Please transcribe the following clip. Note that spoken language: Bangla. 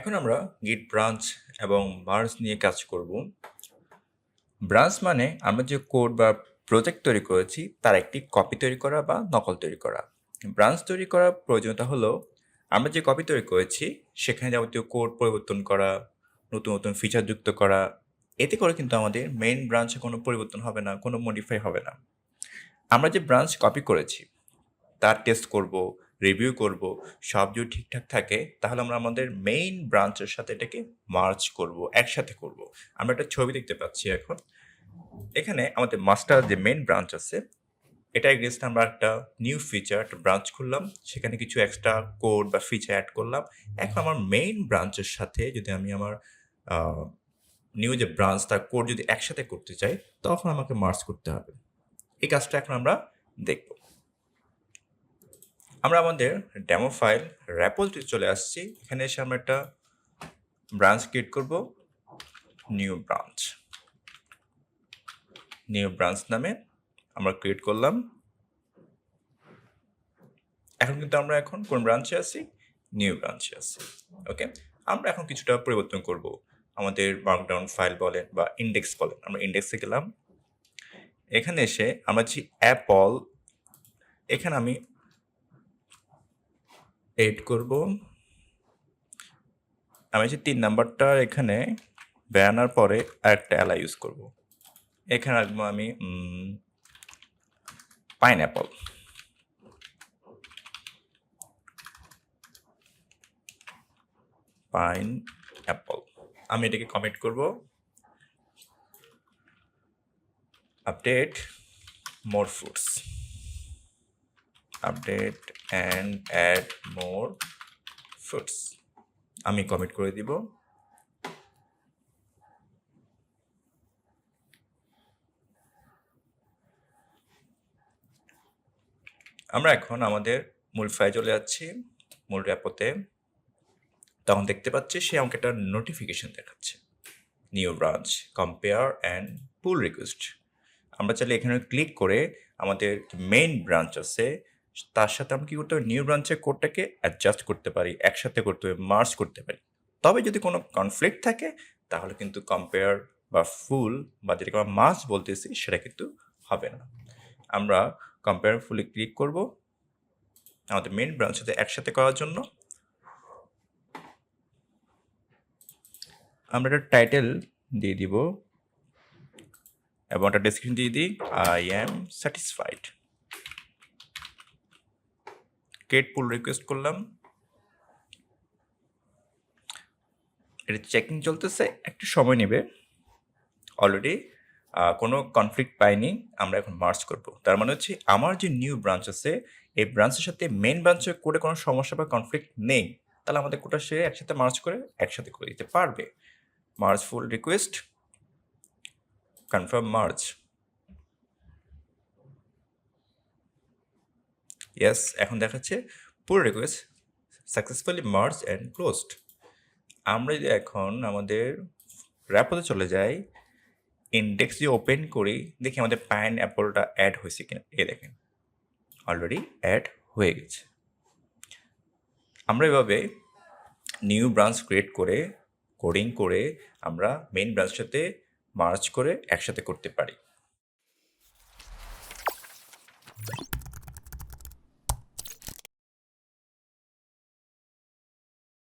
এখন আমরা গিট ব্রাঞ্চ এবং মার্জ নিয়ে কাজ করব। ব্রাঞ্চ মানে আমরা যে কোড বা প্রজেক্ট তৈরি করেছি, তার একটি কপি তৈরি করা বা নকল তৈরি করা। ব্রাঞ্চ তৈরি করার প্রয়োজনীয়তা হলো, আমরা যে কপি তৈরি করেছি, সেখানে যাবতীয় কোড পরিবর্তন করা, নতুন নতুন ফিচার যুক্ত করা, এতে করে কিন্তু আমাদের মেইন ব্রাঞ্চে কোনো পরিবর্তন হবে না, কোনো মডিফাই হবে না। আমরা যে ব্রাঞ্চ কপি করেছি, তার টেস্ট করব রিভিউ করব, সব যদি ঠিকঠাক থাকে, তাহলে আমরা আমাদের মেইন ব্রাঞ্চের সাথে এটাকে মার্চ করব, একসাথে করব। আমরা একটা ছবি দেখতে পাচ্ছি এখন। এখানে আমাদের মাস্টার যে মেইন ব্রাঞ্চ আছে, এটা এগেনস্ট আমরা একটা নিউ ফিচার একটা ব্রাঞ্চ খুললাম। সেখানে কিছু এক্সট্রা কোড বা ফিচার অ্যাড করলাম। এখন আমার মেইন ব্রাঞ্চের সাথে যদি আমি আমার নিউ যে ব্রাঞ্চ তার কোড যদি একসাথে করতে চাই, তখন আমাকে মার্চ করতে হবে। এই কাজটা এখন আমরা দেখব। আমরা আমাদের ডেমো ফাইল র্যাপলতে চলে আসছি। এখানে এসে আমরা একটা ব্রাঞ্চ ক্রিয়েট করব নিউ ব্রাঞ্চ নিউ ব্রাঞ্চ নামে আমরা ক্রিয়েট করলাম। এখন কিন্তু আমরা এখন কোন ব্রাঞ্চে আছি? নিউ ব্রাঞ্চে আছি। ওকে আমরা এখন কিছুটা পরিবর্তন করব। আমাদের মার্কডাউন ফাইল বলেন বা ইন্ডেক্স বলেন। আমরা ইন্ডেক্সে গেলাম। এখানে এসে আমরা যে অ্যাপল এখানে আমি এড করব। আমি যে তিন নাম্বারটা এখানে বেড়ানোর পরে আরেকটা অ্যালা ইউজ করব। এখানে রাখব আমি পাইন অ্যাপল পাইন অ্যাপল আমি এটাকে কমেন্ট করব। Update more fruits update and add more fruits আমি কমিট করে দিব। আমরা এখন আমাদের মূল ফাইল চলে যাচ্ছি, মূল র্যাপোতে তখন দেখতে পাচ্ছি সে আমাকে একটা নোটিফিকেশন দেখাচ্ছে। New branch compare and pull request আমরা চাইলে এখানে ক্লিক করে আমাদের মেইন ব্রাঞ্চ আছে তার সাথে আমরা কী করতে পারি? নিউ ব্রাঞ্চের কোডটাকে অ্যাডজাস্ট করতে পারি, একসাথে করতে পারি মার্চ করতে পারি। তবে যদি কোনো কনফ্লিক্ট থাকে, তাহলে কিন্তু কম্পেয়ার বা ফুল বা যেটাকে আমরা মার্চ বলতেছি, সেটা কিন্তু হবে না। আমরা কম্পেয়ার ফুলে ক্লিক করব আমাদের মেন ব্রাঞ্চ সাথে একসাথে করার জন্য। আমরা একটা টাইটেল দিয়ে দিব এবং একটা ডেসক্রিপশন দিয়ে দিই আই অ্যাম স্যাটিসফাইড কেট পুল রিকোয়েস্ট করলাম। এটা চেকিং চলতেছে, একটু সময় নেবে। অলরেডি কোনো কনফ্লিক্ট পাইনি, আমরা এখন মার্চ করব। তার মানে হচ্ছে, আমার যে নিউ ব্রাঞ্চ আছে, এই ব্রাঞ্চের সাথে মেন ব্রাঞ্চের কোডে কোনো সমস্যা বা কনফ্লিক্ট নেই, তাহলে আমাদের কোটা সে একসাথে মার্চ করে, একসাথে করে দিতে পারবে। Merge pull request confirm merge yes এখন দেখাচ্ছে পুরো request successfully merged and closed আমরা যদি এখন আমাদের র্যাপোতে চলে যাই ইন্ডেক্স দিয়ে ওপেন করি, দেখি আমাদের পাইন অ্যাপলটা অ্যাড হয়েছে কিনা। এ দেখেন অলরেডি অ্যাড হয়ে গেছে। আমরা এভাবে নিউ ব্রাঞ্চ ক্রিয়েট করে কোডিং করে আমরা মেইন ব্রাঞ্চের সাথে মার্চ করে একসাথে করতে পারি।